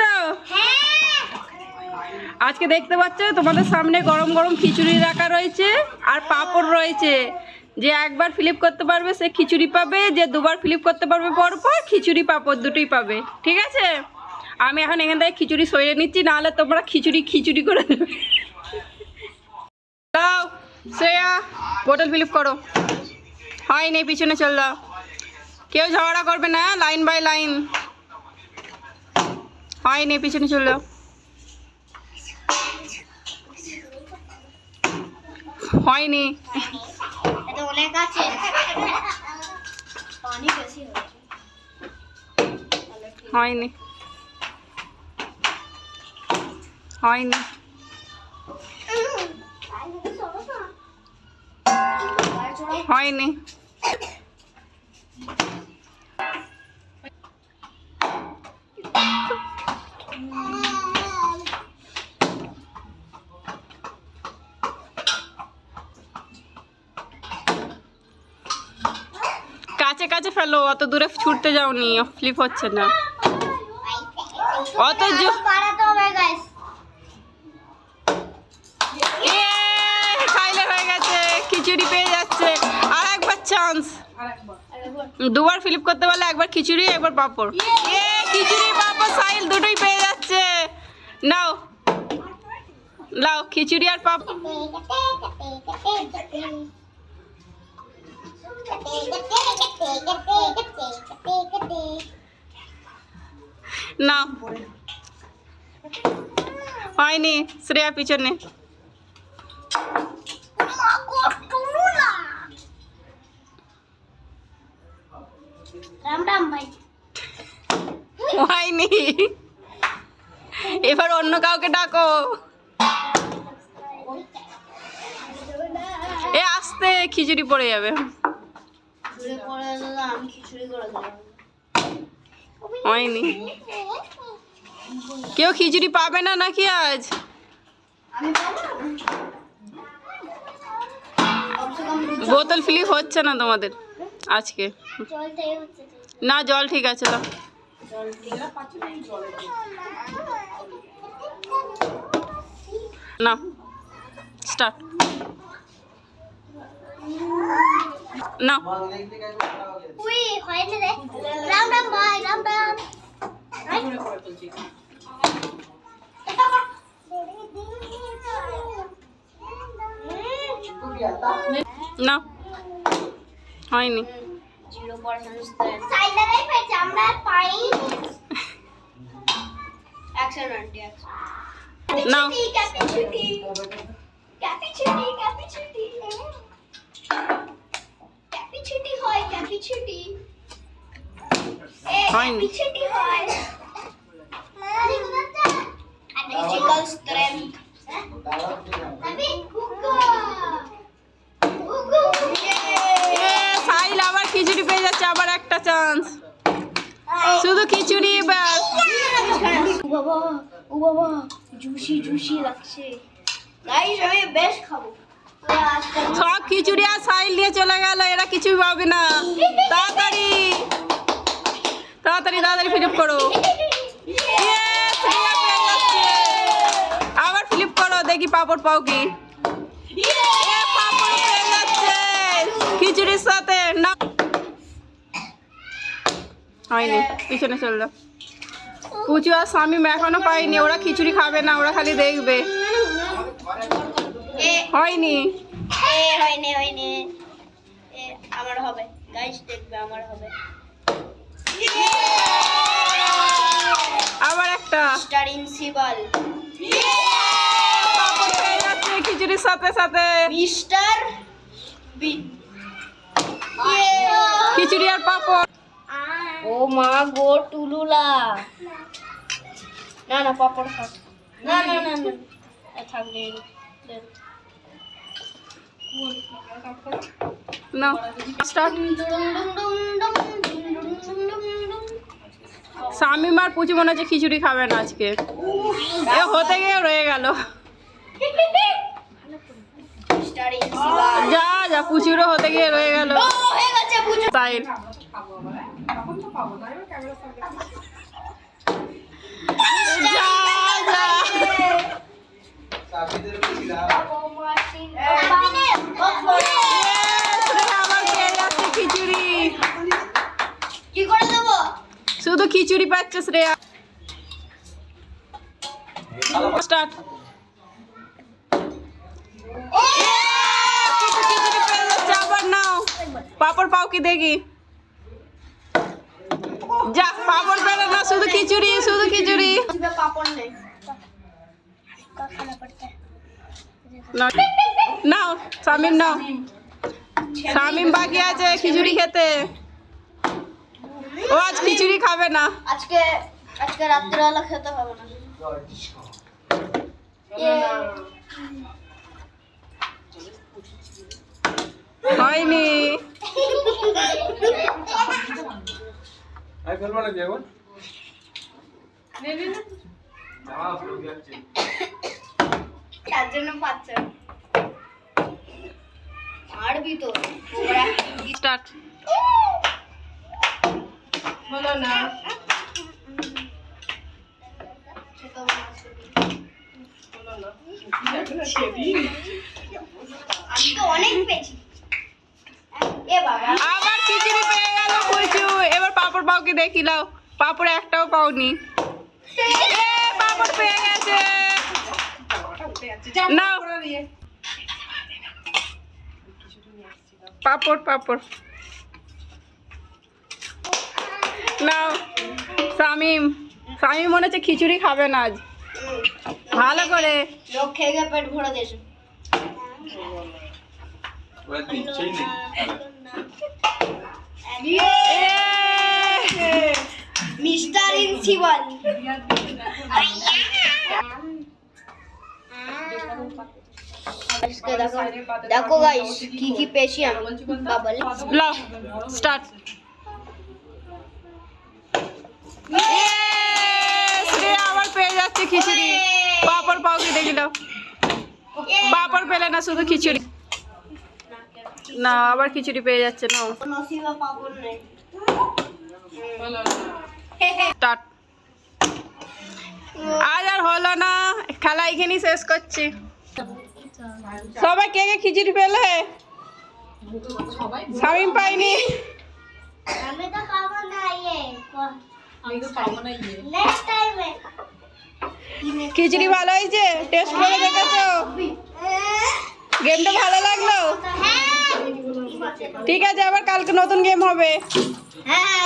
তো আজকে দেখতে পাচ্ছ তোমাদের সামনে গরম গরম খিচুড়ি রাখা রয়েছে আর পাঁপড় রয়েছে। যে একবার ফ্লিপ করতে পারবে, সে খিচুড়ি পাবে, যে দুবার ফ্লিপ করতে পারবে পরপর, খিচুড়ি পাপড় দুটোই পাবে। ঠিক আছে? আমি এখন এখান থেকে খিচুড়ি সরিয়ে নিচ্ছি, নাহলে তোমরা খিচুড়ি খিচুড়ি করে দেবে। দাও, শ্রেয়া ফিলিপ করো। হয়নি, পিছনে চল দাও। কেউ ঝগড়া করবে না লাইন বাই লাইন। হয়নি পিছনে চল দাও হয়নি। অনেক আছে। পানি বেশি হয়নি। হয়নি। হয়নি। কাছে কাছে ফেলো অত দূরে ছুটতে যাওনি ফ্লিপ হচ্ছে না অত হয়ে গেছে খিচুড়ি পেয়ে যাচ্ছে আর একবার চান্স দুবার ফ্লিপ করতে পারলে একবার খিচুড়ি একবার পাঁপড় এ খিচুড়ি পাঁপড় সাইল দুটোই পেয়ে যাচ্ছে নাও লাও খিচুড়ি আর পাঁপড় না। হয়নি শ্রেয়া পিছনে। হয়নি। এবার অন্য কাউকে ডাকো। এ আসতে খিচুড়ি পড়ে যাবে ঘুরে পড়ে গেলে আমি খিচুড়ি করে দেবো হয়নি। কেউ খিচুড়ি পাবে না নাকি আজ? বোতল ফ্লিপ হচ্ছে না তোমাদের আজকে। না জল ঠিক আছে তো না স্টার্ট। না। উই হয়নি রে। রাম রাম ভাই রাম রাম। না। হয়নি। জিরো পার্সেন্ট সাইডারাই পাইছে আমরা পাই অ্যাকশন আন্টি অ্যাকশন না। ক্যাপি ছুটি ক্যাপি ছুটি ক্যাপি ছুটি। খিচুড়ি আবার খিচুড়ি পেয়ে যাচ্ছে আবার একটা চান্স শুধু খিচুড়ি এবার বাবা জুসি জুসি লাগছে বেশ খাব। সব খিচুড়ি আর সাইল নিয়ে চলে গেল, এরা কিছুই পাবে না। তাড়াতাড়ি। তাড়াতাড়ি তাড়াতাড়ি ফিলিপ করো। আবার ফ্লিপ করো, দেখি পাপড় পাও কি। খিচুড়ির সাথে না হয়নি, পিছনে চল যাও। পুচু আর স্বামী এখনও পাইনি ওরা খিচুড়ি খাবে না, ওরা খালি দেখবে। হয়নি। এ হয়নি হয়নি। এ আমার হবে। গাইস দেখবে আমার হবে। আবার একটা। স্টার ইনসিবল খিচুড়ির সাথে সাথে। মিস্টার বি খিচুড়ি আর পাপড়। ও মা গো টুলুলা। না না পাপড় থাক না না না না। এ থাক দে দে। না স্টার্ট শামিমার পুচি মনে হচ্ছে খিচুড়ি খাবেন আজকে। এ হতে গিয়ে রয়ে গেল। যা যা পুচুরও হতে গিয়ে রয়ে গেল। তাই। যা যা। শুধু খিচুড়ি পাচ্ছিস শ্রেয়া স্টার্ট পাপড় পাও কি দেখি? যা, পাপড় পেলে না শুধু খিচুড়ি শুধু খিচুড়ি। নাও, শামিম নাও। শামিম বাকি আছে খিচুড়ি খেতে। ও আজ খিচুড়ি খাবে না। আজকে আজকে রাত্রিবেলা খেতে পাবো না। হয়নি। আমি ফেলব না তার জন্য পাচ্ছে। মারবি তো। স্টার্ট হলো না। আবার খিচুড়ি পেয়ে গেল কুচু এবার পাপড় পাও কি দেখি লাও পাপড় একটাও পাওনি। পাপড় পেয়ে গেছে। নাও। পাপড় পাপড়। নাও শামিম শামিম মনে হচ্ছে খিচুড়ি খাবে না আজ। ভালো করে। লোক খেয়ে গিয়ে পেট ভরে দিয়েছে মিস্টার ইনসিবল। দেখো দেখো গাইস কি কি পেয়েছি আমি। বাবল। স্টার্ট শ্রেয়া আবার পেয়ে খিচুড়ি। পাপড় পাও কি দেখি পাপড় পেলে না শুধু খিচুড়ি। না আবার খিচুড়ি পেয়ে যাচ্ছে না আজ আর হলো না খেলা এখানেই শেষ করছি। সবাই কে কে খিচুড়ি পেলে? সবাই পাইনি। আমি তো খাব না ইয়ে। আমি তো পাবো না ইয়ে। নেক্সট টাইমে খিচুড়ি ভালো হয়েছে? টেস্ট করে দেখেছ? গেমটা ভালো লাগল? হ্যাঁ। ঠিক আছে আবার কালকে নতুন গেম হবে। হ্যাঁ